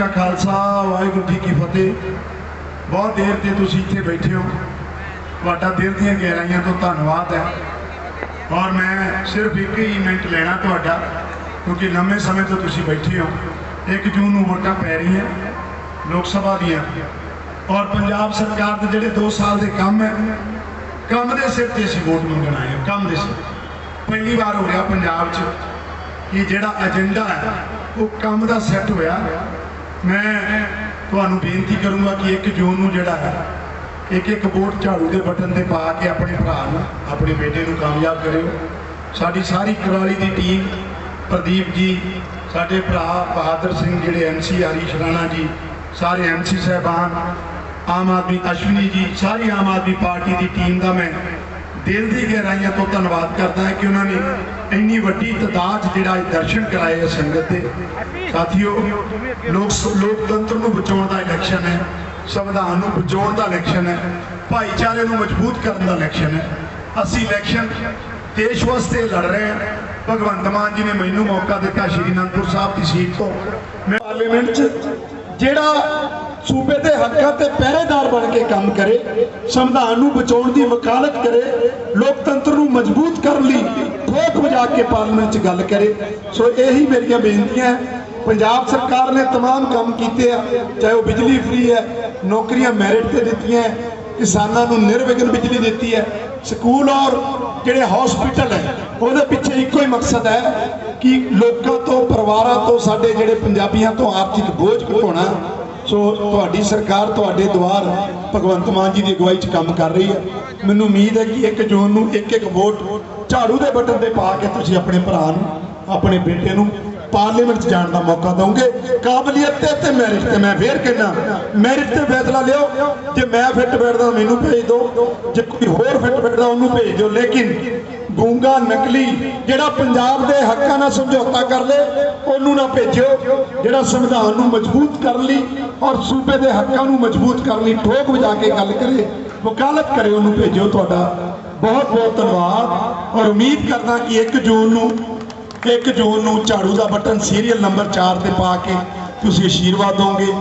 ਕਾ ਖਾਲਸਾ, ਵਾਹਿਗੁਰੂ ਜੀ ਕੀ ਫਤਿਹ। ਬਹੁਤ ਦੇਰ ਤੇ ਤੁਸੀਂ ਇੱਥੇ ਬੈਠੇ ਹੋ। ਤੁਹਾਡਾ ਦਿਲ ਦੀਆਂ ਗਹਿਰਾਈਆਂ ਤੋਂ ਧੰਨਵਾਦ ਹੈ। ਔਰ ਮੈਂ ਸਿਰਫ ਇੱਕ ਹੀ ਮਿੰਟ ਲੈਣਾ ਤੁਹਾਡਾ, ਕਿਉਂਕਿ ਲੰਮੇ ਸਮੇਂ ਤੋਂ ਤੁਸੀਂ ਬੈਠੇ ਹੋ। 1 ਜੂਨ ਨੂੰ ਵੋਟਾਂ ਪੈ ਰਹੀਆਂ ਲੋਕ ਸਭਾ ਦੀਆਂ। ਔਰ ਪੰਜਾਬ ਸਰਕਾਰ ਦੇ ਜਿਹੜੇ 2 ਸਾਲ ਦੇ ਕੰਮ ਹੈ, ਕੰਮ ਦੇ ਸਿਰ ਤੇ ਅਸੀਂ ਵੋਟ ਮੰਗਣ ਆਏ ਹਾਂ, ਕੰਮ ਦੇ ਸਿਰ ਪਹਿਲੀ ਵਾਰ ਹੋ ਰਿਹਾ ਪੰਜਾਬ 'ਚ ਕਿ ਜਿਹੜਾ ਏਜੰਡਾ ਹੈ, ਉਹ ਕੰਮ ਦਾ ਸੈੱਟ ਹੋਇਆ। ਮੈਂ ਤੁਹਾਨੂੰ ਬੇਨਤੀ ਕਰੂੰਗਾ ਕਿ 1 ਜੂਨ ਨੂੰ ਜਿਹੜਾ ਹੈ, ਇੱਕ ਇੱਕ ਵੋਟ ਝਾੜੂ ਦੇ ਬਟਨ ਤੇ ਪਾ ਕੇ ਆਪਣੇ ਭਰਾ ਨੂੰ, ਆਪਣੇ ਬੇਟੇ ਨੂੰ ਕਾਮਯਾਬ ਕਰਿਓ। ਸਾਡੀ ਸਾਰੀ ਕੁਰਾਲੀ ਦੀ ਟੀਮ, ਪ੍ਰਦੀਪ ਜੀ, ਸਾਡੇ ਭਰਾ ਬਹਾਦਰ ਸਿੰਘ ਜਿਹੜੇ ਐਮਸੀ ਹਰੀਸ਼ ਰਾਣਾ ਜੀ, ਸਾਰੇ ਐਮਸੀ ਸਹਿਬਾਨ, ਆਮ ਆਦਮੀ ਅਸ਼ਵਨੀ ਜੀ, ਸਾਰੀ ਆਮ ਆਦਮੀ ਪਾਰਟੀ ਦੀ ਟੀਮ ਦਾ ਮੈਂ ਦਿਲ ਦੀ ਗਹਿਰਾਈਆਂ ਤੋਂ ਧੰਨਵਾਦ ਕਰਦਾ ਹਾਂ ਕਿ ਉਹਨਾਂ ਨੇ ਇੰਨੀ ਵੱਡੀ ਤਾਦਾਦ ਜਿਹੜਾ ਦਰਸ਼ਨ ਕਰਾਏ ਆ ਸੰਗਤ ਦੇ। ਸਾਥੀਓ, ਲੋਕ ਲੋਕਤੰਤਰ ਨੂੰ ਬਚਾਉਣ ਦਾ ਇਲੈਕਸ਼ਨ ਹੈ, ਸੰਵਿਧਾਨ ਨੂੰ ਬਚਾਉਣ ਦਾ ਇਲੈਕਸ਼ਨ ਹੈ, ਭਾਈਚਾਰੇ ਨੂੰ ਮਜ਼ਬੂਤ ਕਰਨ ਦਾ ਇਲੈਕਸ਼ਨ ਹੈ। ਅਸੀਂ ਇਲੈਕਸ਼ਨ ਦੇਸ਼ ਵਾਸਤੇ ਲੜ ਰਹੇ ਹਾਂ। ਭਗਵੰਤ ਮਾਨ ਜੀ ਨੇ ਮੈਨੂੰ ਮੌਕਾ ਦਿੱਤਾ ਸ਼੍ਰੀ ਅਨੰਦਪੁਰ ਸਾਹਿਬ ਦੀ ਸੀਟ ਤੋਂ। ਮੈਂ ਪਾਰਲੀਮੈਂਟ 'ਚ ਜਿਹੜਾ ਸੂਬੇ ਦੇ ਹੱਕਾਂ ਤੇ ਪਹਿਰੇਦਾਰ ਬਣ ਕੇ ਕੰਮ ਕਰੇ ਸੰਵਿਧਾਨ ਨੂੰ ਬਚਾਉਣ ਦੀ ਵਕਾਲਤ ਕਰੇ ਲੋਕਤੰਤਰ ਨੂੰ ਮਜ਼ਬੂਤ ਕਰਨ ਲਈ ਠੋਕ ਵਜਾ ਕੇ ਪਾਰਲੀਮੈਂਟ 'ਚ ਗੱਲ ਕਰੇ ਸੋ ਇਹੀ ਮੇਰੀਆਂ ਬੇਨਤੀਆਂ ਹੈ ਪੰਜਾਬ ਸਰਕਾਰ ਨੇ तमाम ਕੰਮ ਕੀਤੇ ਆ ਚਾਹੇ ਉਹ ਬਿਜਲੀ ਫ੍ਰੀ ਹੈ ਨੌਕਰੀਆਂ ਮੈਰਿਟ ਤੇ ਦਿੱਤੀਆਂ ਹੈ, ਕਿਸਾਨਾਂ ਨੂੰ ਨਿਰਵਿਘਨ ਬਿਜਲੀ ਦਿੱਤੀ ਹੈ ਸਕੂਲ ਔਰ ਜਿਹੜੇ ਹਸਪੀਟਲ ਹੈ ਉਹਦੇ ਪਿੱਛੇ ਇੱਕੋ ਹੀ ਮਕਸਦ ਹੈ ਕਿ ਲੋਕਾਂ ਤੋਂ ਪਰਿਵਾਰਾਂ ਤੋਂ ਸਾਡੇ ਜਿਹੜੇ ਪੰਜਾਬੀਆਂ ਤੋਂ ਆਰਥਿਕ ਬੋਝ ਘਟਾਉਣਾ ਸੋ ਤੁਹਾਡੀ ਸਰਕਾਰ, ਤੁਹਾਡੇ ਦੁਆਰ ਭਗਵੰਤ ਮਾਨ ਜੀ ਦੀ ਅਗਵਾਈ 'ਚ ਕੰਮ ਕਰ ਰਹੀ ਹੈ। ਮੈਨੂੰ ਉਮੀਦ ਹੈ ਕਿ 1 ਜੂਨ ਨੂੰ ਇੱਕ ਇੱਕ ਵੋਟ ਝਾੜੂ ਦੇ ਬਟਨ ਤੇ ਪਾ ਕੇ ਤੁਸੀਂ ਆਪਣੇ ਭਰਾ ਨੂੰ, ਆਪਣੇ ਬੇਟੇ ਨੂੰ ਪਾਰਲੀਮੈਂਟ 'ਚ ਜਾਣ ਦਾ ਮੌਕਾ ਦਵੋਗੇ। ਕਾਬਲੀਅਤ ਤੇ ਤੇ ਮੈਰਿਟ ਤੇ, ਮੈਂ ਫੇਰ ਕਹਿਣਾ ਮੈਰਿਟ ਤੇ ਫੈਸਲਾ ਲਿਓ। ਜੇ ਮੈਂ ਫਿੱਟ ਬੈਠਦਾ, ਮੈਨੂੰ ਭੇਜ ਦਿਓ। ਜੇ ਕੋਈ ਹੋਰ ਫਿੱਟ ਬੈਠਦਾ, ਉਹਨੂੰ ਭੇਜ ਦਿਓ। ਲੇਕਿਨ ਗੂੰਗਾ ਨਕਲੀ ਜਿਹੜਾ ਪੰਜਾਬ ਦੇ ਹੱਕਾਂ ਨਾਲ ਸਮਝੌਤਾ ਕਰ ਲੇ, ਉਹਨੂੰ ਨਾ ਭੇਜਿਓ, ਜਿਹੜਾ ਸੰਵਿਧਾਨ ਨੂੰ ਮਜ਼ਬੂਤ ਕਰਨ ਲਈ ਔਰ ਸੂਬੇ ਦੇ ਹੱਕਾਂ ਨੂੰ ਮਜ਼ਬੂਤ ਕਰਨ ਲਈ, ਠੋਕ ਵਜਾ ਕੇ ਗੱਲ ਕਰੇ, ਵਕਾਲਤ ਕਰੇ, ਉਹਨੂੰ ਭੇਜਿਓ ਤੁਹਾਡਾ। ਬਹੁਤ ਬਹੁਤ ਧੰਨਵਾਦ ਔਰ ਉਮੀਦ ਕਰਦਾ ਕਿ 1 ਜੂਨ ਨੂੰ 1 ਜੂਨ ਨੂੰ ਝਾੜੂ ਦਾ ਬਟਨ ਸੀਰੀਅਲ ਨੰਬਰ 4 ਤੇ ਪਾ ਕੇ ਤੁਸੀਂ ਅਸ਼ੀਰਵਾਦ ਦੋਗੇ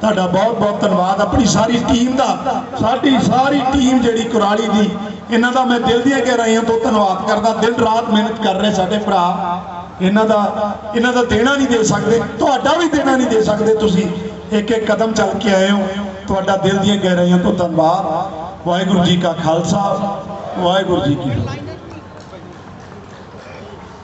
ਤੁਹਾਡਾ ਬਹੁਤ ਬਹੁਤ ਧੰਨਵਾਦ। ਆਪਣੀ ਸਾਰੀ ਟੀਮ ਦਾ, ਸਾਡੀ ਸਾਰੀ ਟੀਮ ਜਿਹੜੀ ਕੁਰਾਲੀ ਦੀ ਇਹਨਾਂ ਦਾ ਮੈਂ ਦਿਲ ਦੀਆਂ ਗਹਿਰਾਈਆਂ ਤੋਂ ਧੰਨਵਾਦ ਕਰਦਾ। ਦਿਨ ਰਾਤ ਮਿਹਨਤ ਕਰ ਰਹੇ ਸਾਡੇ ਭਰਾ। ਇਹਨਾਂ ਦਾ ਇਹਨਾਂ ਦਾ ਦੇਣਾ ਨਹੀਂ ਦੇ ਸਕਦੇ। ਤੁਹਾਡਾ ਵੀ ਦੇਣਾ ਨਹੀਂ ਦੇ ਸਕਦੇ ਤੁਸੀਂ। ਇੱਕ ਇੱਕ ਕਦਮ ਚੱਲ ਕੇ ਆਏ ਹੋ। ਤੁਹਾਡਾ ਦਿਲ ਦੀਆਂ ਗਹਿਰਾਈਆਂ ਤੋਂ ਧੰਨਵਾਦ। ਵਾਹਿਗੁਰੂ ਜੀ ਕਾ ਖਾਲਸਾ। ਵਾਹਿਗੁਰੂ ਜੀ ਕੀ ਫਤਿਹ।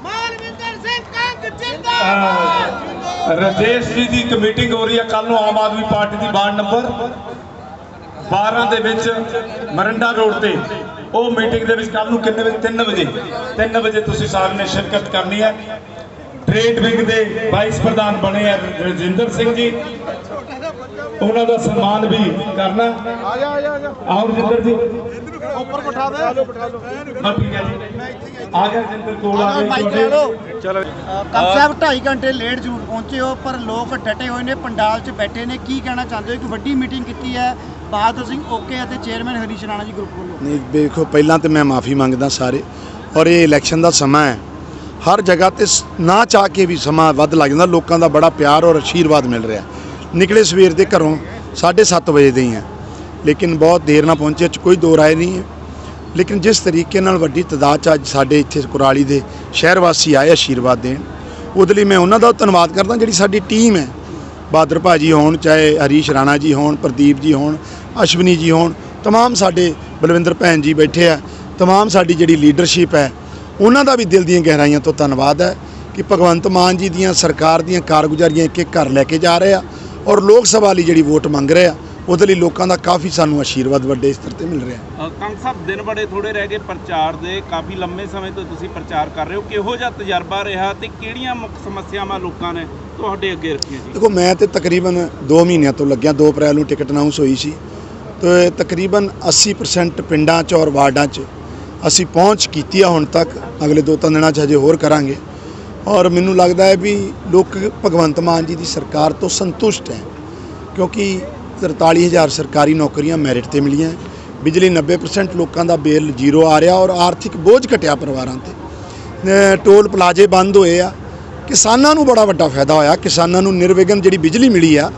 ਮਾਨਵਿੰਦਰ ਸਿੰਘ ਕੰਗ ਜਿੰਦਾਬਾਦ। ਰਜੇਸ਼ ਜੀ ਦੀ ਇੱਕ ਮੀਟਿੰਗ ਹੋ ਰਹੀ ਹੈ ਕੱਲ ਨੂੰ ਆਮ ਆਦਮੀ ਪਾਰਟੀ ਦੀ ਵਾਰਡ ਨੰਬਰ 12 ਦੇ ਵਿੱਚ ਮਰੰਡਾ ਰੋਡ ਤੇ। ਉਹ ਮੀਟਿੰਗ ਦੇ ਵਿੱਚ ਕੱਲ ਨੂੰ ਕਿੰਨੇ ਵਜੇ? 3 ਵਜੇ। 3 ਵਜੇ ਤੁਸੀਂ ਸਾਰਿਆਂ ਨੇ ਸ਼ਿਰਕਤ ਕਰਨੀ ਹੈ। ਟ੍ਰੇਡ ਵਿੰਗ ਦੇ ਵਾਈਸ ਪ੍ਰਧਾਨ ਬਣੇ ਆ ਰਜਿੰਦਰ ਸਿੰਘ ਜੀ। ਉਹਨਾਂ ਦਾ ਸਨਮਾਨ ਵੀ ਕਰਨਾ। ਆ ਜਾ ਆ ਜਾ ਆ ਜਾ ਆਓ ਰਜਿੰਦਰ ਜੀ। ਉੱਪਰ ਬਿਠਾ ਦੇ। ਬਿਠਾ ਲਓ ਹਾਂ ਠੀਕ ਹੈ ਜੀ। ਆ ਗਿਆ ਰਜਿੰਦਰ ਕੋਲ ਆ ਗਏ ਚਲੋ। ਕਮ ਸਾਹਿਬ 2.5 ਘੰਟੇ ਲੇਟ ਜ਼ਰੂਰ ਪਹੁੰਚੇ ਹੋ ਪਰ ਲੋਕ ਡਟੇ ਹੋਏ ਨੇ ਪੰਡਾਲ 'ਚ ਬੈਠੇ ਨੇ। ਕੀ ਕਹਿਣਾ ਚਾਹੁੰਦੇ ਹੋ? ਕਿ ਵੱਡੀ ਮੀਟਿੰਗ ਕੀਤੀ ਹੈ। ਬਹਾਦਰ ਸਿੰਘ ਓਕੇ ਅਤੇ ਚੇਅਰਮੈਨ ਹਰੀਸ਼ ਰਾਣਾ ਜੀ ਗਰੁੱਪ ਵੱਲੋਂ? ਨਹੀਂ, ਦੇਖੋ, ਪਹਿਲਾਂ ਤੇ ਮੈਂ ਮਾਫੀ ਮੰਗਦਾ ਸਾਰੇ। ਔਰ ਇਹ ਇਲੈਕਸ਼ਨ ਦਾ ਸਮਾਂ ਹੈ। ਹਰ ਜਗ੍ਹਾ ਤੇ ਨਾ ਚਾਹ ਕੇ ਵੀ ਸਮਾਂ ਵੱਧ ਲੱਗ ਜਾਂਦਾ। ਲੋਕਾਂ ਦਾ ਬੜਾ ਪਿਆਰ ਔਰ ਆਸ਼ੀਰਵਾਦ ਮਿਲ ਰਿਹਾ। ਨਿਕਲੇ ਸਵੇਰ ਦੇ ਘਰੋਂ 7:30 ਵਜੇ ਦੇ ਹੀ ਆ ਲੇਕਿਨ ਬਹੁਤ ਦੇਰ ਨਾਲ ਪਹੁੰਚੇ ਚ ਕੋਈ ਦੋ ਰਾਏ ਨਹੀਂ ਹੈ। ਲੇਕਿਨ ਜਿਸ ਤਰੀਕੇ ਨਾਲ ਵੱਡੀ ਤਦਾਦ ਚ ਅੱਜ ਸਾਡੇ ਇੱਥੇ ਕੁਰਾਲੀ ਦੇ ਸ਼ਹਿਰ ਵਾਸੀ ਆਏ ਆਸ਼ੀਰਵਾਦ ਦੇਣ, ਉਹਦੇ ਲਈ ਮੈਂ ਉਹਨਾਂ ਦਾ ਧੰਨਵਾਦ ਕਰਦਾ ਜਿਹੜੀ ਸਾਡੀ ਟੀਮ ਹੈ। ਬਾਦਰ ਭਾਜੀ ਹੋਣ ਚਾਹੇ ਹਰੀਸ਼ ਰਾਣਾ ਜੀ ਹੋਣ ਪ੍ਰਦੀਪ ਜੀ ਹੋਣ ਅਸ਼ਵਨੀ ਜੀ ਹੋਣ तमाम ਸਾਡੇ ਬਲਵਿੰਦਰ ਭੈਣ ਜੀ ਬੈਠੇ ਆ तमाम ਸਾਡੀ ਜਿਹੜੀ ਲੀਡਰਸ਼ਿਪ ਹੈ ਉਹਨਾਂ ਦਾ ਵੀ ਦਿਲ ਦੀਆਂ ਗਹਿਰਾਈਆਂ ਤੋਂ ਧੰਨਵਾਦ ਹੈ ਕਿ ਭਗਵੰਤ ਮਾਨ ਜੀ ਦੀਆਂ ਸਰਕਾਰ ਦੀਆਂ ਕਾਰਗੁਜ਼ਾਰੀਆਂ ਇੱਕ ਇੱਕ ਘਰ ਲੈ ਕੇ ਜਾ ਰਹੇ ਆ ਔਰ ਲੋਕ ਸਭਾ ਲਈ ਜਿਹੜੀ ਵੋਟ ਮੰਗ ਰਹੇ ਆ ਉਹਦੇ ਲਈ ਲੋਕਾਂ ਦਾ ਕਾਫੀ ਸਾਨੂੰ ਆਸ਼ੀਰਵਾਦ ਵੱਡੇ ਸਤਰ ਤੇ ਮਿਲ ਰਿਹਾ ਕੰਗ ਸਾਹਿਬ ਦਿਨ ਬੜੇ ਥੋੜੇ ਰਹਿ ਗਏ ਪ੍ਰਚਾਰ ਦੇ ਕਾਫੀ ਲੰਮੇ ਸਮੇਂ ਤੋਂ ਤੁਸੀਂ ਪ੍ਰਚਾਰ ਕਰ ਰਹੇ ਹੋ। ਕਿਹੋ ਜਿਹਾ ਤਜਰਬਾ ਰਿਹਾ ਤੇ ਕਿਹੜੀਆਂ ਮੁੱਖ ਸਮੱਸਿਆਵਾਂ ਲੋਕਾਂ ਨੇ ਤੁਹਾਡੇ ਅੱਗੇ ਰੱਖੀਆਂ ਜੀ? ਦੇਖੋ ਮੈਂ ਤੇ ਤਕਰੀਬਨ 2 ਮਹੀਨਿਆਂ ਤੋਂ ਲੱਗਿਆ 2 ਅਪ੍ਰੈਲ ਨੂੰ ਟਿਕਟ ਅਨਾਉਂਸ ਹੋਈ ਸੀ। ਤੇ ਤਕਰੀਬਨ 80% ਪਿੰਡਾਂ 'ਚ ਔਰ ਵਾਰਡਾਂ 'ਚ ਅਸੀਂ ਪਹੁੰਚ ਕੀਤੀ ਆ ਹੁਣ ਤੱਕ। ਅਗਲੇ ਦੋ ਤਿੰਨ ਦਿਨਾਂ 'ਚ ਹਜੇ ਹੋਰ ਕਰਾਂਗੇ। ਔਰ ਮੈਨੂੰ ਲੱਗਦਾ ਹੈ ਵੀ ਲੋਕ ਭਗਵੰਤ ਮਾਨ ਜੀ ਦੀ ਸਰਕਾਰ ਤੋਂ ਸੰਤੁਸ਼ਟ ਹੈ। ਕਿਉਂਕਿ 43000 ਸਰਕਾਰੀ ਨੌਕਰੀਆਂ ਮੈਰਿਟ ਤੇ ਮਿਲੀਆਂ ਬਿਜਲੀ 90% ਲੋਕਾਂ ਦਾ ਬਿੱਲ ਜ਼ੀਰੋ ਆ ਰਿਹਾ ਔਰ ਆਰਥਿਕ ਬੋਝ ਘਟਿਆ ਪਰਿਵਾਰਾਂ ਤੇ। ਟੋਲ ਪਲਾਜ਼ੇ ਬੰਦ ਹੋਏ ਆ। ਕਿਸਾਨਾਂ ਨੂੰ ਬੜਾ ਵੱਡਾ ਫਾਇਦਾ ਹੋਇਆ। ਕਿਸਾਨਾਂ ਨੂੰ ਨਿਰਵਿਘਨ ਜਿਹੜੀ ਬਿਜਲੀ ਮਿਲੀ ਆ,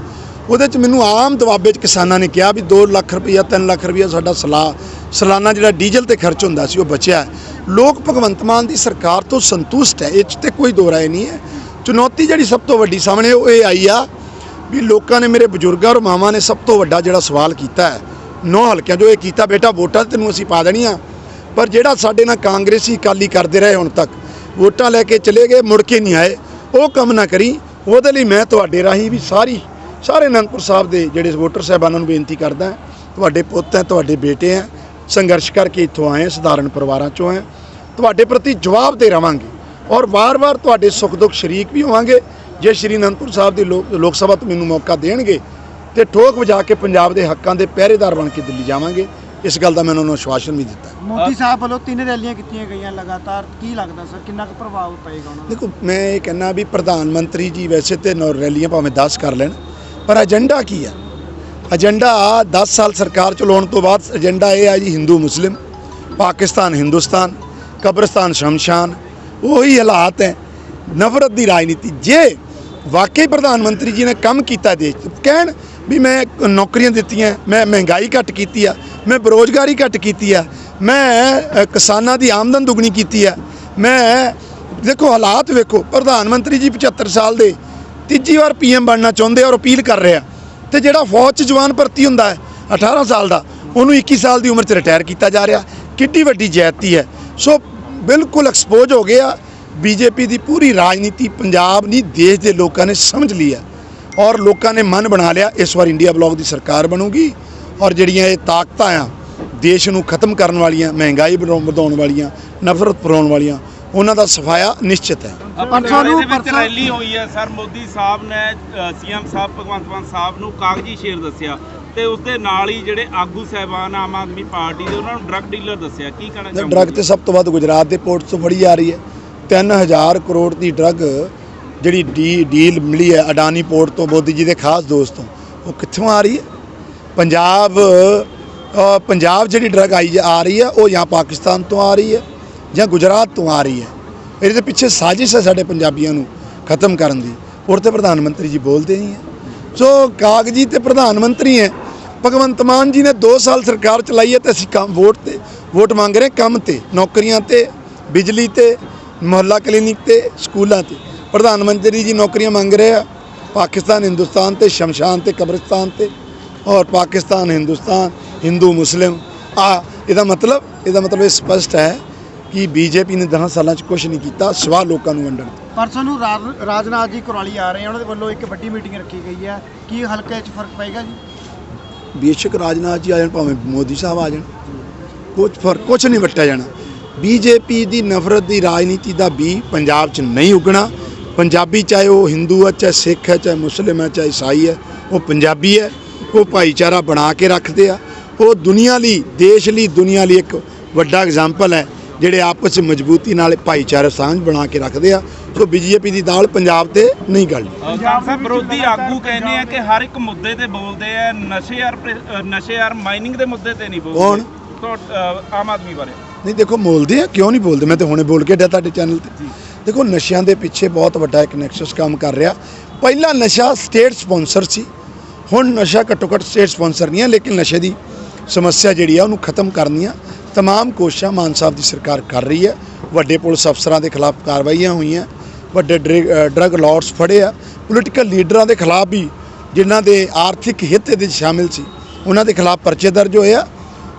ਉਹਦੇ ਚ ਮੈਨੂੰ ਆਮ ਦਬਾਬੇ ਚ ਕਿਸਾਨਾਂ ਨੇ ਕਿਹਾ ਵੀ 2 ਲੱਖ ਰੁਪਈਆ 3 ਲੱਖ ਰੁਪਈਆ ਸਾਡਾ ਸਲਾ, ਸਾਲਾਨਾ ਜਿਹੜਾ ਡੀਜ਼ਲ ਤੇ ਖਰਚ ਹੁੰਦਾ ਸੀ, ਉਹ ਬਚਿਆ ਲੋਕ ਭਗਵੰਤ ਮਾਨ ਦੀ ਸਰਕਾਰ ਤੋਂ ਸੰਤੁਸ਼ਟ ਹੈ। ਇਹ 'ਚ ਤੇ ਕੋਈ ਦੋ ਰਾਏ ਨਹੀਂ ਹੈ। ਚੁਣੌਤੀ ਜਿਹੜੀ ਸਭ ਤੋਂ ਵੱਡੀ ਸਾਹਮਣੇ ਉਹ ਇਹ ਆਈ ਆ ਵੀ ਲੋਕਾਂ ਨੇ ਮੇਰੇ ਬਜ਼ੁਰਗਾਂ ਔਰ ਮਾਵਾਂ ਨੇ ਸਭ ਤੋਂ ਵੱਡਾ ਜਿਹੜਾ ਸਵਾਲ ਕੀਤਾ ਹੈ, ਨੌ ਹਲਕਿਆਂ ਜੋ ਇਹ ਕੀਤਾ, ਬੇਟਾ ਵੋਟਾਂ ਤੈਨੂੰ ਅਸੀਂ ਪਾ ਦੇਣੀਆਂ, ਪਰ ਜਿਹੜਾ ਸਾਡੇ ਨਾਲ ਕਾਂਗਰਸੀ ਅਕਾਲੀ ਕਰਦੇ ਰਹੇ ਹੁਣ ਤੱਕ, ਵੋਟਾਂ ਲੈ ਕੇ ਚਲੇ ਗਏ, ਮੁੜ ਕੇ ਨਹੀਂ ਆਏ, ਉਹ ਕੰਮ ਨਾ ਕਰੀ, ਉਹਦੇ ਲਈ ਮੈਂ ਤੁਹਾਡੇ ਰਾਹੀਂ ਵੀ ਸਾਰੀ, ਸਾਰੇ ਅਨੰਦਪੁਰ ਸਾਹਿਬ ਦੇ ਜਿਹੜੇ ਵੋਟਰ ਸਾਹਿਬਾਨਾਂ ਨੂੰ ਬੇਨਤੀ ਕਰਦਾ ਤੁਹਾਡੇ ਪੁੱਤ ਹੈ, ਤੁਹਾਡੇ ਬੇਟੇ ਹੈ, ਸੰਘਰਸ਼ ਕਰਕੇ ਇੱਥੋਂ ਆਏ ਸਧਾਰਨ ਪਰਿਵਾਰਾਂ ਚੋਂ ਹੈ, ਤੁਹਾਡੇ ਪ੍ਰਤੀ ਜਵਾਬ ਦੇ ਰਵਾਂਗੇ, ਔਰ ਵਾਰ-ਵਾਰ ਤੁਹਾਡੇ ਸੁੱਖ ਦੁੱਖ ਸ਼ਰੀਕ ਵੀ ਹੋਵਾਂਗੇ ਜੇ ਸ਼੍ਰੀ ਅਨੰਦਪੁਰ ਸਾਹਿਬ ਦੀ ਲੋਕ ਸਭਾ ਤੋਂ ਮੈਨੂੰ ਮੌਕਾ ਦੇਣਗੇ ਤੇ ਠੋਕ ਵਜਾ ਕੇ ਪੰਜਾਬ ਦੇ ਹੱਕਾਂ ਦੇ ਪਹਿਰੇਦਾਰ ਬਣ ਕੇ ਦਿੱਲੀ ਜਾਵਾਂਗੇ ਇਸ ਗੱਲ ਦਾ ਮੈਂ ਉਹਨਾਂ ਨੂੰ ਆਸ਼ਵਾਸਨ ਵੀ ਦਿੱਤਾ। ਮੋਦੀ ਸਾਹਿਬ ਵੱਲੋਂ ਤਿੰਨ ਰੈਲੀਆਂ ਕੀਤੀਆਂ ਗਈਆਂ ਲਗਾਤਾਰ ਕੀ ਲੱਗਦਾ ਸਰ? ਕਿੰਨਾ ਕੁ ਪ੍ਰਭਾਵ ਪਏਗਾ ਉਹਨਾਂ ਦਾ? ਦੇਖੋ ਮੈਂ ਇਹ ਕਹਿੰਦਾ ਵੀ ਪ੍ਰਧਾਨ ਮੰਤਰੀ ਜੀ ਵੈਸੇ ਤੇ ਨੌ ਰੈਲੀਆਂ ਭਾਵੇਂ 10 ਕਰ ਲੈਣ ਪਰ ਏਜੰਡਾ ਕੀ ਆ? ਏਜੰਡਾ 10 ਸਾਲ ਸਰਕਾਰ ਚਲਾਉਣ ਤੋਂ ਬਾਅਦ ਏਜੰਡਾ ਇਹ ਆ ਜੀ ਹਿੰਦੂ ਮੁਸਲਿਮ ਪਾਕਿਸਤਾਨ ਹਿੰਦੁਸਤਾਨ ਕਬਰਸਤਾਨ ਸ਼ਮਸ਼ਾਨ ਉਹੀ ਹਾਲਾਤ ਹੈ ਨਫ਼ਰਤ ਦੀ ਰਾਜਨੀਤੀ। ਜੇ ਵਾਕਈ ਪ੍ਰਧਾਨ ਮੰਤਰੀ ਜੀ ਨੇ ਕੰਮ ਕੀਤਾ ਦੇਸ਼ 'ਚ। ਕਹਿਣ ਵੀ ਮੈਂ ਨੌਕਰੀਆਂ ਦਿੱਤੀਆਂ, ਮੈਂ ਮਹਿੰਗਾਈ ਘੱਟ ਕੀਤੀ ਆ, ਮੈਂ ਬੇਰੋਜ਼ਗਾਰੀ ਘੱਟ ਕੀਤੀ ਆ, ਮੈਂ ਕਿਸਾਨਾਂ ਦੀ ਆਮਦਨ ਦੁੱਗਣੀ ਕੀਤੀ ਆ, ਮੈਂ, ਦੇਖੋ ਹਾਲਾਤ ਵੇਖੋ, ਪ੍ਰਧਾਨ ਮੰਤਰੀ ਜੀ 75 ਸਾਲ ਦੇ, ਤੀਜੀ ਵਾਰ ਪੀਐਮ ਬਣਨਾ ਚਾਹੁੰਦੇ ਔਰ ਅਪੀਲ ਕਰ ਰਿਹਾ। ਤੇ ਜਿਹੜਾ ਫੌਜ 'ਚ ਜਵਾਨ ਭਰਤੀ ਹੁੰਦਾ ਹੈ 18 ਸਾਲ ਦਾ, ਉਹਨੂੰ 21 ਸਾਲ ਦੀ ਉਮਰ 'ਚ ਰਿਟਾਇਰ ਕੀਤਾ ਜਾ ਰਿਹਾ, ਕਿੱਡੀ ਵੱਡੀ ਜਾਇਤੀ ਹੈ। ਸੋ ਬਿਲਕੁਲ ਐਕਸਪੋਜ਼ ਹੋ ਗਏ ਆ ਬੀਜੇਪੀ ਦੀ ਪੂਰੀ ਰਾਜਨੀਤੀ ਪੰਜਾਬ ਨਹੀਂ ਦੇਸ਼ ਦੇ ਲੋਕਾਂ ਨੇ ਸਮਝ ਲਈ ਹੈ ਔਰ ਲੋਕਾਂ ਨੇ ਮਨ ਬਣਾ ਲਿਆ ਇਸ ਵਾਰ ਇੰਡੀਆ ਬਲੌਕ ਦੀ ਸਰਕਾਰ ਬਣੂਗੀ। ਔਰ ਜਿਹੜੀਆਂ ਇਹ ਤਾਕਤਾਂ ਆ ਦੇਸ਼ ਨੂੰ ਖਤਮ ਕਰਨ ਵਾਲੀਆਂ ਮਹਿੰਗਾਈ ਵਧਾਉਣ ਵਾਲੀਆਂ ਨਫ਼ਰਤ ਫੈਲਾਉਣ ਵਾਲੀਆਂ ਉਹਨਾਂ ਦਾ ਸਫਾਇਆ ਨਿਸ਼ਚਿਤ ਹੈ। ਪਰਸੋਂ ਨੂੰ- ਪਰਸੋਂ- ਰੈਲੀ ਹੋਈ ਹੈ ਸਰ ਮੋਦੀ ਸਾਹਿਬ ਨੇ ਸੀਐਮ ਸਾਹਿਬ ਭਗਵੰਤ ਮਾਨ ਸਾਹਿਬ ਨੂੰ ਕਾਗਜ਼ੀ ਸ਼ੇਰ ਦੱਸਿਆ। ਤੇ ਉਸ ਦੇ ਨਾਲ ਹੀ ਜਿਹੜੇ ਆਗੂ ਸਹਿਬਾਨ ਆਮ ਆਦਮੀ ਪਾਰਟੀ ਦੇ ਉਹਨਾਂ ਨੂੰ ਡਰੱਗ ਡੀਲਰ ਦੱਸਿਆ। ਕੀ ਕਹਿਣਾ ਚਾਹੁੰਦੇ ਡਰੱਗ ਤੇ ਸਭ ਤੋਂ ਵੱਧ ਗੁਜਰਾਤ ਦੇ ਪੋਰਟ ਤੋਂ ਫੜੀ ਜਾ ਰਹੀ ਹੈ। 3000 ਕਰੋੜ ਦੀ ਡਰੱਗ ਜਿਹੜੀ ਡੀ, ਡੀਲ ਮਿਲੀ ਹੈ ਅਡਾਨੀ ਪੋਰਟ ਤੋਂ, ਮੋਦੀ ਜੀ ਦੇ ਖਾਸ ਦੋਸਤ ਤੋਂ, ਉਹ ਕਿੱਥੋਂ ਆ ਰਹੀ ਹੈ? ਪੰਜਾਬ ਪੰਜਾਬ ਜਿਹੜੀ ਡਰੱਗ ਆਈ ਆ ਰਹੀ ਹੈ, ਉਹ ਜਾਂ ਪਾਕਿਸਤਾਨ ਤੋਂ ਆ ਰਹੀ ਹੈ ਜਾਂ ਗੁਜਰਾਤ ਤੋਂ ਆ ਰਹੀ ਹੈ? ਇਹਦੇ ਦੇ ਪਿੱਛੇ ਸਾਜ਼ਿਸ਼ ਹੈ ਸਾਡੇ ਪੰਜਾਬੀਆਂ ਨੂੰ ਖਤਮ ਕਰਨ ਦੀ। ਔਰ ਤੇ ਪ੍ਰਧਾਨ ਮੰਤਰੀ ਜੀ ਬੋਲਦੇ ਨਹੀਂ ਹੈ। ਸੋ ਕਾਗਜੀ ਤੇ ਪ੍ਰਧਾਨ ਮੰਤਰੀ ਹੈ। ਭਗਵੰਤ ਮਾਨ ਜੀ ਨੇ 2 ਸਾਲ ਸਰਕਾਰ ਚਲਾਈ ਹੈ ਤੇ ਅਸੀਂ ਕੰਮ, ਵੋਟ ਤੇ, ਵੋਟ ਮੰਗ ਰਹੇ ਕੰਮ ਤੇ, ਨੌਕਰੀਆਂ ਤੇ, ਬਿਜਲੀ ਤੇ ਮੁਹੱਲਾ ਕਲੀਨਿਕ ਤੇ ਸਕੂਲਾਂ ਤੇ। ਪ੍ਰਧਾਨ ਮੰਤਰੀ ਜੀ ਨੌਕਰੀਆਂ ਮੰਗ ਰਹੇ ਆ। ਪਾਕਿਸਤਾਨ ਹਿੰਦੁਸਤਾਨ ਤੇ ਸ਼ਮਸ਼ਾਨ ਤੇ ਕਬਰਸਤਾਨ ਤੇ ਔਰ ਪਾਕਿਸਤਾਨ ਹਿੰਦੁਸਤਾਨ ਹਿੰਦੂ ਮੁਸਲਿਮ। ਆ ਇਹਦਾ ਮਤਲਬ ਇਹਦਾ ਮਤਲਬ ਇਹ ਸਪਸ਼ਟ ਹੈ ਕਿ ਬੀਜੇਪੀ ਨੇ 10 ਸਾਲਾਂ 'ਚ ਕੁਝ ਨਹੀਂ ਕੀਤਾ ਸਵਾ ਲੋਕਾਂ ਨੂੰ ਵੰਡਣ ਪਰਸੋਂ ਨੂੰ ਰਾਜ- ਰਾਜਨਾਥ ਜੀ ਕੁਰਾਲੀ ਆ ਰਹੇ ਆ ਉਹਨਾਂ ਦੇ ਵੱਲੋਂ ਇੱਕ ਵੱਡੀ ਮੀਟਿੰਗ ਰੱਖੀ ਗਈ ਹੈ। ਕੀ ਹਲਕੇ 'ਚ ਫ਼ਰਕ ਪਏਗਾ ਜੀ? ਬੇਸ਼ੱਕ ਰਾਜਨਾਥ ਜੀ ਆ ਜਾਣ ਭਾਵੇਂ ਮੋਦੀ ਸਾਹਿਬ ਆ ਜਾਣ। ਕੁਝ ਫ਼ਰਕ ਕੁਝ ਨਹੀਂ ਵਟਿਆ ਜਾਣਾ। ਬੀਜੇਪੀ ਦੀ ਨਫ਼ਰਤ ਦੀ ਰਾਜਨੀਤੀ ਦਾ ਵੀ ਪੰਜਾਬ 'ਚ ਨਹੀਂ ਉਗਣਾ। ਪੰਜਾਬੀ ਚਾਹੇ ਉਹ ਹਿੰਦੂ ਹੈ ਚਾਹੇ ਸਿੱਖ ਹੈ ਚਾਹੇ ਮੁਸਲਿਮ ਹੈ ਚਾਹੇ ਈਸਾਈ ਹੈ ਉਹ ਪੰਜਾਬੀ ਹੈ। ਉਹ ਭਾਈਚਾਰਾ ਬਣਾ ਕੇ ਰੱਖਦੇ ਆ। ਉਹ ਦੁਨੀਆ ਲਈ ਦੇਸ਼ ਲਈ ਦੁਨੀਆ ਲਈ ਇੱਕ ਵੱਡਾ ਐਗਜ਼ਾਮਪਲ ਹੈ ਜਿਹੜੇ ਆਪਸ 'ਚ ਮਜ਼ਬੂਤੀ ਨਾਲ ਭਾਈਚਾਰਾ ਸਾਂਝ ਬਣਾ ਕੇ ਰੱਖਦੇ ਆ। ਸੋ ਬੀਜੇਪੀ ਦੀ ਦਾਲ ਪੰਜਾਬ ਤੇ ਨਹੀਂ ਗਲਣੀ। ਖਾਨ ਸਾਹਿਬ ਵਿਰੋਧੀ ਆਗੂ ਕਹਿੰਦੇ ਆ ਕਿ ਹਰ ਇੱਕ ਮੁੱਦੇ ਤੇ ਬੋਲਦੇ ਆ ਨਸ਼ੇ ਯਾਰ ਨਸ਼ੇ ਯਾਰ ਮਾਈਨਿੰਗ ਦੇ ਮੁੱਦੇ ਤੇ ਨਹੀਂ ਬੋਲਦੇ। ਕੌਣ? ਆਮ ਆਦਮੀ ਬਾਰੇ। ਨਹੀਂ ਦੇਖੋ ਬੋਲਦੇ ਆ ਕਿਉਂ ਨਹੀਂ ਬੋਲਦੇ ਮੈਂ ਤੇ ਹੁਣੇ ਬੋਲ ਕੇ ਡਿਆ ਤੁਹਾਡੇ ਚੈਨਲ ਤੇ ਦੇਖੋ ਨਸ਼ਿਆਂ ਦੇ ਪਿੱਛੇ ਬਹੁਤ ਵੱਡਾ ਇੱਕ ਨੈਕਸਸ ਕੰਮ ਕਰ ਰਿਹਾ ਪਹਿਲਾ ਨਸ਼ਾ ਸਟੇਟ ਸਪਾਂਸਰ ਸੀ ਹੁਣ ਨਸ਼ਾ ਘੱਟੋ ਘੱਟ ਸਟੇਟ ਸਪਾਂਸਰ ਨਹੀਂ ਹੈ ਲੇਕਿਨ ਨਸ਼ੇ ਦੀ ਸਮੱਸਿਆ ਜਿਹੜੀ ਆ ਉਹਨੂੰ ਖਤਮ ਕਰਨੀਆਂ तमाम ਕੋਸ਼ਿਸ਼ਾਂ ਮਾਨ ਸਾਹਿਬ ਦੀ ਸਰਕਾਰ ਕਰ ਰਹੀ ਹੈ ਵੱਡੇ ਪੁਲਿਸ ਅਫਸਰਾਂ ਦੇ ਖਿਲਾਫ ਕਾਰਵਾਈਆਂ ਹੋਈਆਂ ਵੱਡੇ ਡਰਗ ਲਾਰਡਸ ਫੜੇ ਆ ਪੋਲੀਟੀਕਲ ਲੀਡਰਾਂ ਦੇ ਖਿਲਾਫ ਵੀ ਜਿਨ੍ਹਾਂ ਦੇ ਆਰਥਿਕ ਹਿੱਤ ਇਹਦੇ 'ਚ ਸ਼ਾਮਿਲ ਸੀ ਉਹਨਾਂ ਦੇ ਖਿਲਾਫ ਪਰਚੇ ਦਰਜ ਹੋਏ ਆ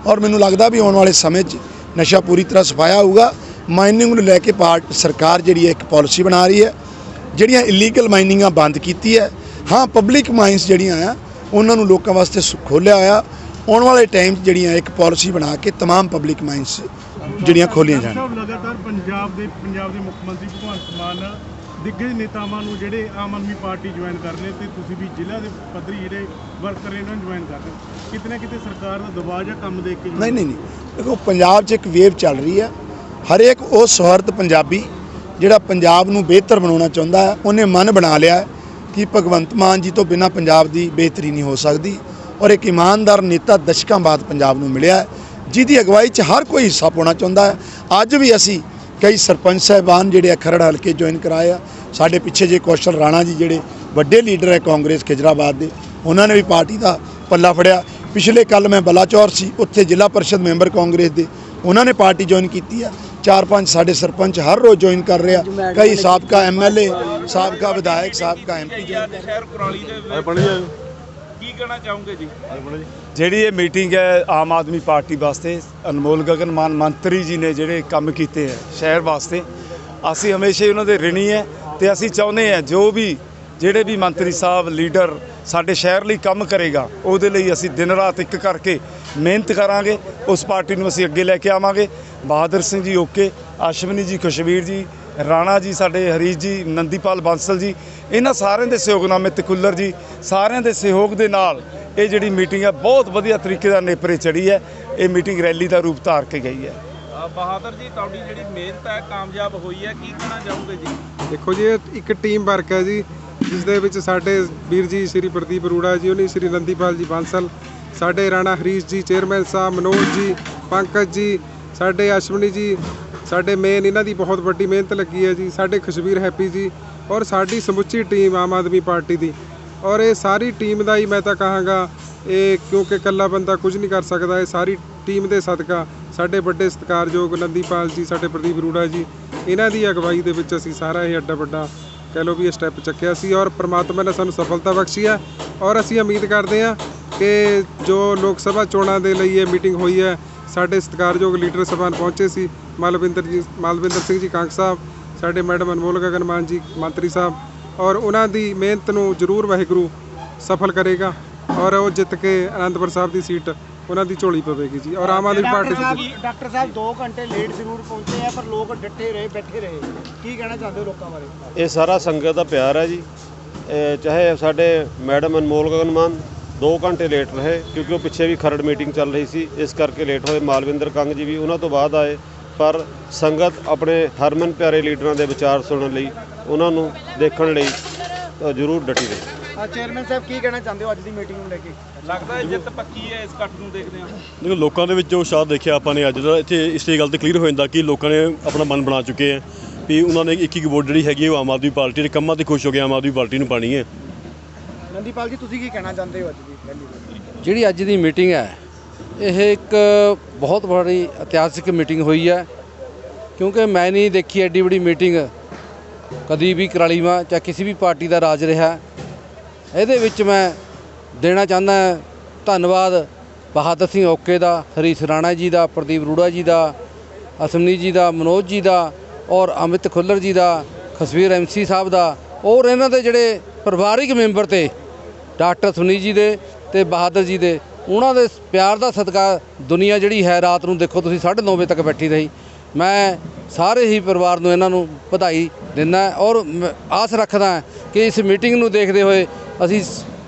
ਔਰ ਮੈਨੂੰ ਲੱਗਦਾ ਵੀ ਆਉਣ ਵਾਲੇ ਸਮੇਂ 'ਚ ਨਸ਼ਾ ਪੂਰੀ ਤਰ੍ਹਾਂ ਸਫਾਇਆ ਹੋਊਗਾ ਮਾਈਨਿੰਗ ਨੂੰ ਲੈ ਕੇ ਪਾਰਟ ਸਰਕਾਰ ਜਿਹੜੀ ਹੈ ਇੱਕ ਪਾਲਿਸੀ ਬਣਾ ਰਹੀ ਹੈ ਜਿਹੜੀਆਂ ਇਲੀਗਲ ਮਾਈਨਿੰਗਾਂ ਬੰਦ ਕੀਤੀ ਹੈ ਹਾਂ ਪਬਲਿਕ ਮਾਈਨਸ ਜਿਹੜੀਆਂ ਆ ਉਹਨਾਂ ਨੂੰ ਲੋਕਾਂ ਵਾਸਤੇ ਖੋਲ੍ਹਿਆ ਹੋਇਆ ਆਉਣ ਵਾਲੇ ਟਾਈਮ 'ਚ ਜਿਹੜੀਆਂ ਇੱਕ ਪਾਲਿਸੀ ਬਣਾ ਕੇ तमाम ਪਬਲਿਕ ਮਾਈਨਸ ਜਿਹੜੀਆਂ ਖੋਲੀਆਂ ਜਾਣ ਸਾਹਿਬ ਲਗਾਤਾਰ ਪੰਜਾਬ ਦੇ ਪੰਜਾਬ ਦੇ ਮੁੱਖ ਮੰਤਰੀ ਭਗਵੰਤ ਮਾਨ ਦਿੱਗਜ ਨੇਤਾਵਾਂ ਨੂੰ ਜਿਹੜੇ ਆਮ ਆਦਮੀ ਪਾਰਟੀ ਜੁਆਇਨ ਕਰ ਤੇ ਤੁਸੀਂ ਵੀ ਜ਼ਿਲ੍ਹਾ ਦੇ ਪੱਧਰੀ ਜਿਹੜੇ ਵਰਕਰ ਇਹਨਾਂ ਨੂੰ ਜੁਆਇਨ ਕਰ ਕਿਤੇ ਨਾ ਕਿਤੇ ਸਰਕਾਰ ਦਾ ਦਬਾਅ ਜਾਂ ਕੰਮ ਦੇਖ ਕੇ ਨਹੀਂ ਨਹੀਂ ਨਹੀਂ। ਦੇਖੋ, ਪੰਜਾਬ 'ਚ ਇੱਕ ਵੇਵ ਚੱਲ ਰਹੀ ਹੈ। ਹਰੇਕ ਉਹ ਸਵਰਤ ਪੰਜਾਬੀ ਜਿਹੜਾ ਪੰਜਾਬ ਨੂੰ ਬਿਹਤਰ ਬਣਾਉਣਾ ਚਾਹੁੰਦਾ ਹੈ, ਉਹਨੇ ਮਨ ਬਣਾ ਲਿਆ ਕਿ ਭਗਵੰਤ ਮਾਨ ਜੀ ਤੋਂ ਬਿਨਾਂ ਪੰਜਾਬ ਦੀ ਬਿਹਤਰੀ ਨਹੀਂ ਹੋ ਸਕਦੀ ਔਰ ਇੱਕ ਇਮਾਨਦਾਰ ਨੇਤਾ ਦਸ਼ਕਾਂ ਬਾਅਦ ਪੰਜਾਬ ਨੂੰ ਮਿਲਿਆ ਜਿਹਦੀ ਅਗਵਾਈ 'ਚ ਹਰ ਕੋਈ ਹਿੱਸਾ ਪਾਉਣਾ ਚਾਹੁੰਦਾ ਹੈ। ਅੱਜ ਵੀ ਅਸੀਂ ਕਈ ਸਰਪੰਚ ਸਾਹਿਬਾਨ ਜਿਹੜੇ ਆ ਖਰੜ ਹਲਕੇ ਜੁਆਇਨ ਕਰਾਏ ਆ। ਸਾਡੇ ਪਿੱਛੇ ਜੇ ਕੌਸ਼ਲ ਰਾਣਾ ਜੀ ਜਿਹੜੇ ਵੱਡੇ ਲੀਡਰ ਹੈ ਕਾਂਗਰਸ ਖਿਜਰਾਬਾਦ ਦੇ ਉਹਨਾਂ ਨੇ ਵੀ ਪਾਰਟੀ ਦਾ ਪੱਲਾ ਫੜਿਆ। ਪਿਛਲੇ ਕੱਲ ਮੈਂ ਬਲਾਚੌਰ ਸੀ ਉੱਥੇ ਜ਼ਿਲ੍ਹਾ ਪਰਿਸ਼ਦ ਮੈਂਬਰ ਕਾਂਗਰਸ ਦੇ ਉਹਨਾਂ ਨੇ ਪਾਰਟੀ ਜੁਆਇਨ ਕੀਤੀ ਆ। ਚਾਰ ਪੰਜ ਸਾਡੇ ਸਰਪੰਚ ਹਰ ਰੋਜ਼ ਜੁਆਇਨ ਕਰ ਰਿਹਾ ਕਈ ਸਾਬਕਾ ਐਮਐਲਏ ਸਾਬਕਾ ਵਿਧਾਇਕ ਸਾਬਕਾ ਐਮਪੀ ਜੀ ਅੱਜ ਸ਼ਹਿਰ ਕੁਰਾਲੀ ਦੇ ਵਿੱਚ ਕੀ ਕਹਿਣਾ ਚਾਹੋਗੇ ਜੀ? ਜਿਹੜੀ ਇਹ ਮੀਟਿੰਗ ਹੈ ਆਮ ਆਦਮੀ ਪਾਰਟੀ ਵਾਸਤੇ, ਅਨਮੋਲ ਗਗਨ ਮਾਨ ਮੰਤਰੀ ਜੀ ਨੇ ਜਿਹੜੇ ਕੰਮ ਕੀਤੇ ਹੈ ਸ਼ਹਿਰ ਵਾਸਤੇ, ਅਸੀਂ ਹਮੇਸ਼ਾ ਉਹਨਾਂ ਦੇ ਰਿਣੀ ਹੈ ਤੇ ਅਸੀਂ ਚਾਹੁੰਦੇ ਹਾਂ ਜੋ ਵੀ, ਜਿਹੜੇ ਵੀ ਮੰਤਰੀ ਸਾਹਿਬ, ਲੀਡਰ ਸਾਡੇ ਸ਼ਹਿਰ ਲਈ ਕੰਮ ਕਰੇਗਾ, ਉਹਦੇ ਲਈ ਅਸੀਂ ਦਿਨ ਰਾਤ ਇੱਕ ਕਰਕੇ ਮਿਹਨਤ ਕਰਾਂਗੇ, ਉਸ ਪਾਰਟੀ ਨੂੰ ਅਸੀਂ ਅੱਗੇ ਲੈ ਕੇ ਆਵਾਂਗੇ। ਬਹਾਦਰ ਸਿੰਘ ਜੀ ਓਕੇ ਆਸ਼ਵਨੀ ਜੀ ਖੁਸ਼ਵੀਰ ਜੀ, ਰਾਣਾ ਜੀ ਸਾਡੇ, ਹਰੀਸ਼ ਜੀ, ਨੰਦੀਪਾਲ ਬਾਂਸਲ ਜੀ, ਇਹਨਾਂ ਸਾਰਿਆਂ ਦੇ ਸਹਿਯੋਗ ਨਾਲ ਮਿੱਤ ਕੁੱਲਰ ਜੀ, ਸਾਰਿਆਂ ਦੇ ਸਹਿਯੋਗ ਦੇ ਨਾਲ ਇਹ ਜਿਹੜੀ ਮੀਟਿੰਗ ਹੈ ਬਹੁਤ ਵਧੀਆ ਤਰੀਕੇ ਨਾਲ ਨੇਪਰੇ ਚੜੀ ਹੈ। ਇਹ ਮੀਟਿੰਗ ਰੈਲੀ ਦਾ ਰੂਪ ਧਾਰ ਕੇ ਗਈ ਹੈ। ਬਹਾਦਰ ਜੀ ਤੁਹਾਡੀ ਜਿਹੜੀ ਮਿਹਨਤ ਹੈ ਕਾਮਯਾਬ ਹੋਈ ਹੈ ਕੀ ਕਹਿਣਾ ਚਾਹੋਗੇ ਜੀ? ਦੇਖੋ ਜੀ ਇਹ ਇੱਕ ਟੀਮ ਵਰਕ ਹੈ ਜੀ ਜਿਸ ਦੇ ਵਿੱਚ ਸਾਡੇ ਵੀਰ ਜੀ ਸ਼੍ਰੀ ਪ੍ਰਦੀਪ ਅਰੋੜਾ ਜੀ ਉਹਨੇ ਸ਼੍ਰੀ ਨੰਦੀਪਾਲ ਜੀ ਬਾਂਸਲ ਸਾਡੇ ਰਾਣਾ ਹਰੀਸ਼ ਜੀ ਚੇਅਰਮੈਨ ਸਾਹਿਬ ਮਨੋਜ ਜੀ ਪੰਕਜ ਜੀ ਸਾਡੇ ਅਸ਼ਵਨੀ ਜੀ ਸਾਡੇ ਮੇਨ ਇਹਨਾਂ ਦੀ ਬਹੁਤ ਵੱਡੀ ਮਿਹਨਤ ਲੱਗੀ ਹੈ ਜੀ ਸਾਡੇ ਖੁਸ਼ਬੀਰ ਹੈਪੀ ਜੀ ਔਰ ਸਾਡੀ ਸਮੁੱਚੀ ਟੀਮ ਆਮ ਆਦਮੀ ਪਾਰਟੀ ਦੀ। ਔਰ ਇਹ ਸਾਰੀ ਟੀਮ ਦਾ ਹੀ ਮੈਂ ਤਾਂ ਕਹਾਂਗਾ, ਇਹ ਕਿਉਂਕਿ ਇਕੱਲਾ ਬੰਦਾ ਕੁਝ ਨਹੀਂ ਕਰ ਸਕਦਾ, ਇਹ ਸਾਰੀ ਟੀਮ ਦੇ ਸਦਕਾ ਸਾਡੇ ਵੱਡੇ ਸਤਿਕਾਰਯੋਗ ਨੰਦੀਪਾਲ ਜੀ, ਸਾਡੇ ਪ੍ਰਦੀਪ ਰੂੜਾ ਜੀ, ਇਹਨਾਂ ਦੀ ਅਗਵਾਈ ਦੇ ਵਿੱਚ ਅਸੀਂ ਸਾਰਾ ਇਹ ਅੱਡਾ ਵੱਡਾ ਕਹਿ ਲਓ ਵੀ ਇਹ ਸਟੈਪ ਚੱਕਿਆ ਸੀ ਔਰ ਪ੍ਰਮਾਤਮਾ ਨੇ ਸਾਨੂੰ ਸਫਲਤਾ ਬਖਸ਼ੀ ਹੈ ਔਰ ਅਸੀਂ ਉਮੀਦ ਕਰਦੇ ਹਾਂ ਕਿ ਜੋ ਲੋਕ ਸਭਾ ਚੋਣਾਂ ਦੇ ਲਈ ਇਹ ਮੀਟਿੰਗ ਹੋਈ ਹੈ, ਸਾਡੇ ਸਤਿਕਾਰਯੋਗ ਲੀਡਰ ਸਭਾਨ ਪਹੁੰਚੇ ਸੀ, ਮਾਲਵਿੰਦਰ ਜੀ, ਮਾਲਵਿੰਦਰ ਸਿੰਘ ਜੀ ਕਾਂਗ ਸਾਹਿਬ, ਸਾਡੇ ਮੈਡਮ ਅਨਮੋਲ ਗਗਨ ਮਾਨ ਜੀ, ਮੰਤਰੀ ਸਾਹਿਬ ਔਰ ਉਹਨਾਂ ਦੀ ਮਿਹਨਤ ਨੂੰ ਜ਼ਰੂਰ ਵਾਹਿਗੁਰੂ ਸਫਲ ਕਰੇਗਾ ਔਰ ਉਹ ਜਿੱਤ ਕੇ ਅਨੰਦਪੁਰ ਸਾਹਿਬ ਦੀ ਸੀਟ ਉਹਨਾਂ ਦੀ ਝੋਲੀ ਪਵੇਗੀ ਜੀ। ਔਰ ਆਮ ਆਦਮੀ ਪਾਰਟੀ ਦੀ ਡਾਕਟਰ ਸਾਹਿਬ 2 ਘੰਟੇ ਲੇਟ ਜ਼ਰੂਰ ਪਹੁੰਚੇ ਆ ਪਰ ਲੋਕ ਡਟੇ ਰਹੇ ਬੈਠੇ ਰਹੇ। ਕੀ ਕਹਿਣਾ ਚਾਹੁੰਦੇ ਹੋ ਲੋਕਾਂ ਬਾਰੇ? ਇਹ ਸਾਰਾ ਸੰਗਤ ਦਾ ਪਿਆਰ ਹੈ ਜੀ। ਚਾਹੇ ਸਾਡੇ ਮੈਡਮ ਅਨਮੋਲ ਗਗਨ ਮਾਨ 2 ਘੰਟੇ ਲੇਟ ਰਹੇ ਕਿਉਂਕਿ ਉਹ ਪਿੱਛੇ ਵੀ ਖਰੜ ਮੀਟਿੰਗ ਚੱਲ ਰਹੀ ਸੀ। ਇਸ ਕਰਕੇ ਲੇਟ ਹੋਏ। ਮਾਲਵਿੰਦਰ ਕੰਗ ਜੀ ਵੀ ਉਹਨਾਂ ਤੋਂ ਬਾਅਦ ਆਏ। ਪਰ ਸੰਗਤ ਆਪਣੇ ਹਰਮਨ ਪਿਆਰੇ ਲੀਡਰਾਂ ਦੇ ਵਿਚਾਰ ਸੁਣਨ ਲਈ ਉਹਨਾਂ ਨੂੰ ਦੇਖਣ ਲਈ ਜ਼ਰੂਰ ਡਟੀ ਰਹੀ ਆ ਚੇਅਰਮੈਨ ਸਾਹਿਬ ਕੀ ਕਹਿਣਾ ਚਾਹੁੰਦੇ ਹੋ ਅੱਜ ਦੀ ਮੀਟਿੰਗ ਨੂੰ ਲੈ ਕੇ? ਲੱਗਦਾ ਹੈ ਜਿੱਤ ਪੱਕੀ ਹੈ ਇਸ ਇਕੱਠ ਨੂੰ ਦੇਖਦੇ ਹਾਂ। ਦੇਖੋ ਲੋਕਾਂ ਦੇ ਵਿੱਚ ਜੋ ਉਤਸ਼ਾਹ ਦੇਖਿਆ ਆਪਾਂ ਨੇ ਅੱਜ ਦਾ ਇੱਥੇ ਇਸ ਤੇ ਗੱਲ ਤੇ ਕਲੀਅਰ ਹੋ ਜਾਂਦਾ ਕਿ ਲੋਕਾਂ ਨੇ ਆਪਣਾ ਮਨ ਬਣਾ ਚੁੱਕੇ ਆ ਵੀ ਉਹਨਾਂ ਨੇ ਇੱਕ ਇੱਕ ਵੋਟ ਜਿਹੜੀ ਹੈਗੀ ਉਹ ਆਮ ਆਦਮੀ ਪਾਰਟੀ ਦੇ ਕੰਮਾਂ ਤੇ ਖੁਸ਼ ਹੋ ਕੇ ਆਮ ਆਦਮੀ ਪਾਰਟੀ ਨੂੰ ਪਾਣੀ ਹੈ। ਨੰਦੀਪਾਲ ਜੀ ਤੁਸੀਂ ਕੀ ਕਹਿਣਾ ਚਾਹੁੰਦੇ ਹੋ ਅੱਜ ਦੀ ਪਹਿਲੀ? ਜਿਹੜੀ ਅੱਜ ਦੀ ਮੀਟਿੰਗ ਹੈ ਇਹ ਇੱਕ ਬਹੁਤ ਬੜੀ ਇਤਿਹਾਸਿਕ ਮੀਟਿੰਗ ਹੋਈ ਹੈ, ਕਿਉਂਕਿ ਮੈਂ ਨਹੀਂ ਦੇਖੀ ਐਡੀ ਬੜੀ ਮੀਟਿੰਗ ਕਦੀ ਵੀ ਕਰਾਲੀ ਜਾਂ ਕਿਸੇ ਵੀ ਪਾਰਟੀ ਦਾ ਰਾਜ ਰਿਹਾ। ਇਹਦੇ ਵਿੱਚ ਮੈਂ ਦੇਣਾ ਚਾਹੁੰਦਾ ਧੰਨਵਾਦ ਬਹਾਦਰ ਸਿੰਘ ਓਕੇ ਦਾ, ਹਰੀਸ਼ ਰਾਣਾ ਜੀ ਦਾ, ਪ੍ਰਦੀਪ ਰੂੜਾ ਜੀ ਦਾ, ਅਸਮਨੀ ਜੀ ਦਾ, ਮਨੋਜ ਜੀ ਦਾ ਔਰ ਅਮਿਤ ਖੁੱਲਰ ਜੀ ਦਾ, ਖਸਵੀਰ ਐਮਸੀ ਸਾਹਿਬ ਦਾ ਔਰ ਇਹਨਾਂ ਦੇ ਜਿਹੜੇ ਪਰਿਵਾਰਿਕ ਮੈਂਬਰ ਤੇ ਡਾਕਟਰ ਸੁਨੀ ਜੀ ਦੇ ਤੇ ਬਹਾਦਰ ਜੀ ਦੇ ਉਹਨਾਂ ਦੇ ਪਿਆਰ ਦਾ ਸਦਕਾ ਦੁਨੀਆ ਜਿਹੜੀ ਹੈ ਰਾਤ ਨੂੰ ਦੇਖੋ ਤੁਸੀਂ 9:30 ਵਜੇ ਤੱਕ ਬੈਠੀ ਰਹੀ। ਮੈਂ ਸਾਰੇ ਹੀ ਪਰਿਵਾਰ ਨੂੰ ਇਹਨਾਂ ਨੂੰ ਵਧਾਈ ਦਿੰਦਾ ਔਰ ਆਸ ਰੱਖਦਾ ਕਿ ਇਸ ਮੀਟਿੰਗ ਨੂੰ ਦੇਖਦੇ ਹੋਏ ਅਸੀਂ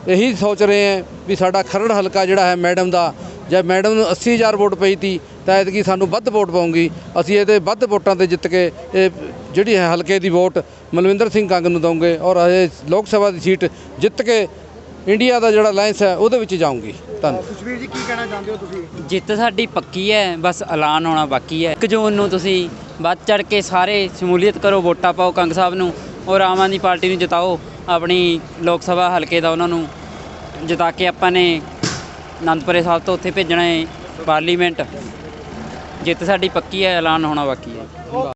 ਇਹੀ ਸੋਚ ਰਹੇ ਹਾਂ ਵੀ ਸਾਡਾ ਖਰੜ ਹਲਕਾ ਜਿਹੜਾ ਹੈ ਮੈਡਮ ਦਾ, ਜੇ ਮੈਡਮ ਨੂੰ 80000 ਵੋਟ ਪਈ ਤੀ, ਤਾਂ ਐਤਕੀ ਸਾਨੂੰ ਵੱਧ ਵੋਟ ਪਾਉਂਗੀ। ਅਸੀਂ ਇਹਦੇ ਵੱਧ ਵੋਟਾਂ ਤੇ ਜਿੱਤ ਕੇ ਇਹ ਜਿਹੜੀ ਹੈ ਹਲਕੇ ਦੀ ਵੋਟ ਮਲਵਿੰਦਰ ਸਿੰਘ ਕੰਗ ਨੂੰ ਦਵਾਂਗੇ ਔਰ ਇਹ ਲੋਕ ਸਭਾ ਦੀ ਸੀਟ ਜਿੱਤ ਕੇ ਇੰਡੀਆ ਦਾ ਜਿਹੜਾ ਅਲਾਈਅੰਸ ਹੈ ਉਹਦੇ ਵਿੱਚ ਜਾਊਂਗੀ। ਧੰਨਵਾਦ। ਖੁਸ਼ਬੀਰ ਜੀ ਕੀ ਕਹਿਣਾ ਚਾਹੁੰਦੇ ਹੋ ਤੁਸੀਂ? ਜਿੱਤ ਸਾਡੀ ਪੱਕੀ ਹੈ ਬਸ ਐਲਾਨ ਹੋਣਾ ਬਾਕੀ ਹੈ। 1 ਜੂਨ ਨੂੰ ਤੁਸੀਂ ਵੱਧ ਚੜ ਕੇ ਸਾਰੇ ਸ਼ਮੂਲੀਅਤ ਕਰੋ ਵੋਟਾਂ ਪਾਓ ਕੰਗ ਸਾਹਿਬ ਨੂੰ ਔਰ ਆਮ ਆਦਮੀ ਪਾਰਟੀ ਨੂੰ ਜਿਤਾਓ। ਆਪਣੀ ਲੋਕ ਸਭਾ ਹਲਕੇ ਦਾ ਉਹਨਾਂ ਨੂੰ ਜਿਤਾ ਕੇ ਆਪਾਂ ਨੇ ਅਨੰਦਪੁਰੇ ਸਾਹਿਬ ਤੋਂ ਉੱਥੇ ਭੇਜਣਾ ਹੈ ਪਾਰਲੀਮੈਂਟ। ਜਿੱਤ ਸਾਡੀ ਪੱਕੀ ਹੈ ਐਲਾਨ ਹੋਣਾ ਬਾਕੀ ਹੈ।